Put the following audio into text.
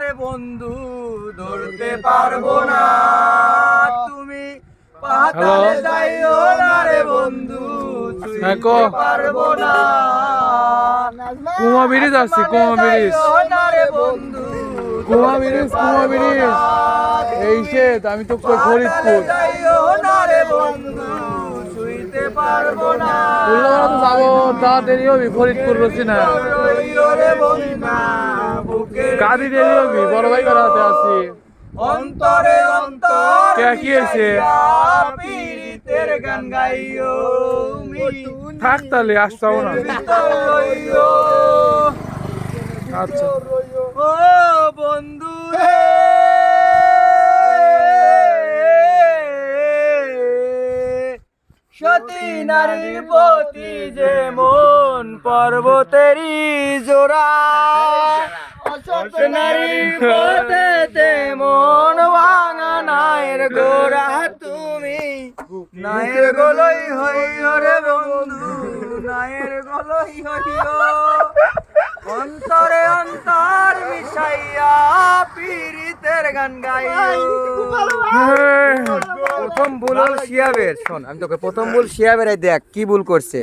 রে বন্ধু ধরতে পারব না। তুমি পাতালে? যাইও না রে বন্ধু হ্যাঁ, পারব না। কুমা ব্রিজ আসছে কুমা ব্রিজ। কুমা ব্রিজ কুমা ব্রিজ। এই সে আমি তো ফরিদপুর। উল্লাপাড়া তো যাব তা দেরি হবি ফরিদপুর রয়েছি কাদি দেরি হবি বড় ভাই করাতে আছি। অন্তরে অন্তর কে কি হয়েছে? মিশাইয়া পীড়িতের গান গাইও থাক তাহলে আসতাম না। আচ্ছা। ও বন্ধু সতী নারীর প্রতি যে মন পর্বতেরই জোড়া। নারীর মন ভাঙা নায়ের গোড়া, তুমি নায়ের গলই হইও রে বন্ধু, নায়ের গলই হইও। অন্তরে অন্তর মিশাইয়া পীড়িতের গান গাইও। প্রথম ভুল হল শিয়াবের, শোন, আমি তোকে প্রথম ভুল শিয়াবের দেখ, কি ভুল করছে।